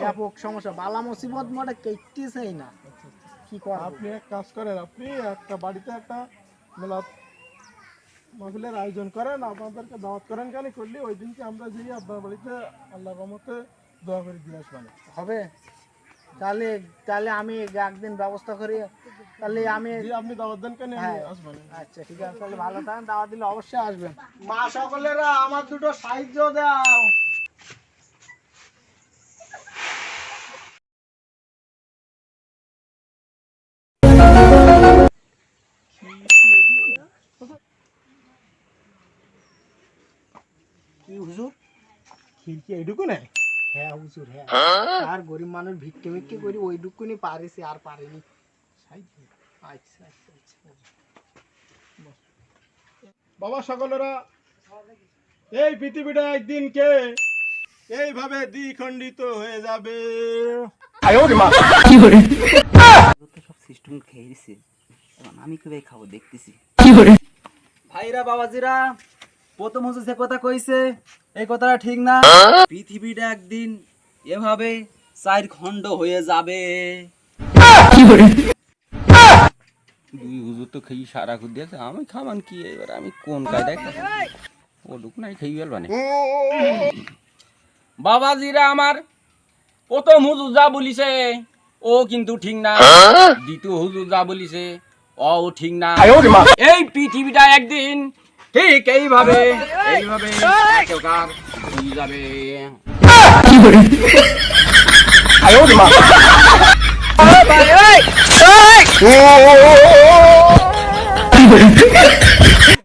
ব্যাপক সমস্যা। বালা মুসিবত মানে কেটেছেই না। আচ্ছা, আচ্ছা। কি করেন আপনি এক কাজ করেন আপনি একটা বাড়িতে একটা মেলা মাহফিলের আয়োজন করেন আপনাদেরকে দাওয়াত করেন কেন করলে ওই দিনকে আমরা যেই আপনার বাড়িতে আল্লাহ রহমতে দোয়া করে দিয়ে আসবেন হবে। তাহলে তাহলে আমি একদিন ব্যবস্থা করি। তাহলে আমি আপনি দাওয়াত দেন কেন হ্যাঁ। আসবেন আচ্ছা ঠিক আছে তাহলে ভালো থাকেন দাওয়া দিলে অবশ্যই আসবেন। মা সকলেরা আমার দুটো সাহায্য দাও। কি হুজুর? খিড়কি এইটুকু নেই? হ্যাঁ হুজুর হ্যাঁ। আর গরিব মানুষ ভিক্ষে ভিক্ষে করি ওইটুকুনি পারিছি আর পারিনি। আচ্ছা আচ্ছা আচ্ছা বাবা সকলেরা এই পৃথিবীটা একদিন কে এইভাবে দ্বিখণ্ডিত হয়ে যাবে? সব সিস্টেম খেয়ে দিছে। আমি কীভাবে খাব দেখতেছি। ভাইরা বাবাজিরা প্রথম হচ্ছে যে কথা কইছে এই কথাটা ঠিক না। পৃথিবীটা একদিন এভাবে চার খণ্ড হয়ে যাবে। দুই হুজুর তো খেয়ে সারা দিয়েছে আমি খামান কি এবার? আমি কোন কায়দায় ও লোক নাই খেয়ে গেল মানে বাবাজিরা আমার প্রথম হুজুর যা বলিছে ও কিন্তু ঠিক না। দ্বিতীয় হুজুর যা বলিছে ও ঠিক না। এই পৃথিবীটা একদিন ঠিক এইভাবে এইভাবে একাকার হয়ে যাবে ও